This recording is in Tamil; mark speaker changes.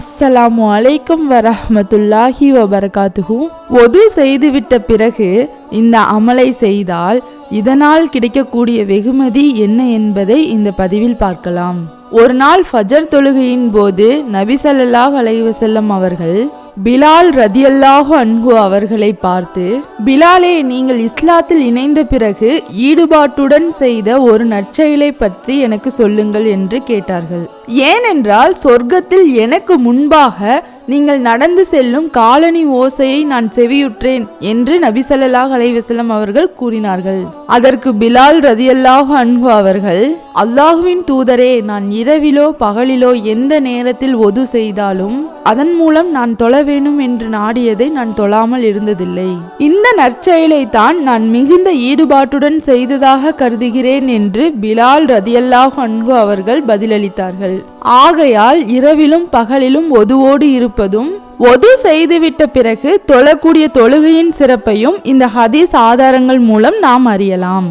Speaker 1: அஸ்ஸலாமு அலைக்கும் வரஹமத்துல்லாஹி வபரகாத்துஹு. ஒது செய்துவிட்ட பிறகு இந்த அமலை செய்தால் இதனால் கிடைக்கக்கூடிய வெகுமதி என்ன என்பதை இந்த பதிவில் பார்க்கலாம். ஒரு நாள் ஃபஜர் தொழுகையின் போது நபிசல்லாஹ் அலைவசல்லம் அவர்கள் பிலால் ரதியல்லாஹு அன்ஹு அவர்களை பார்த்து பிலாலே நீங்கள் இஸ்லாத்தில் இணைந்த பிறகு ஈடுபாட்டுடன் செய்த ஒரு நற்செயலை பற்றி எனக்கு சொல்லுங்கள் என்று கேட்டார்கள். ஏனென்றால் சொர்க்கத்தில் எனக்கு முன்பாக நீங்கள் நடந்து செல்லும் காலனி ஓசையை நான் செவியுற்றேன் என்று நபி அலைவசலம் அவர்கள் கூறினார்கள். அதற்கு பிலால் ரதியல்லாஹு அன்பு அவர்கள் அல்லாஹுவின் தூதரே நான் இரவிலோ பகலிலோ எந்த நேரத்தில் ஒது செய்தாலும் அதன் மூலம் நான் தொழ வேண்டும் என்று நாடியதை நான் தொழாமல் இருந்ததில்லை. இந்த நற்செயலை தான் நான் மிகுந்த ஈடுபாட்டுடன் செய்ததாக கருதுகிறேன் என்று பிலால் ரதியல்லாஹு அன்பு அவர்கள் பதிலளித்தார்கள். ஆகையால் இரவிலும் பகலிலும் ஒதுவோடு இருப்பதும் ஒது செய்துவிட்ட பிறகு தொழக்கூடிய தொழுகையின் சிறப்பையும் இந்த ஹதீஸ் ஆதாரங்கள் மூலம் நாம் அறியலாம்.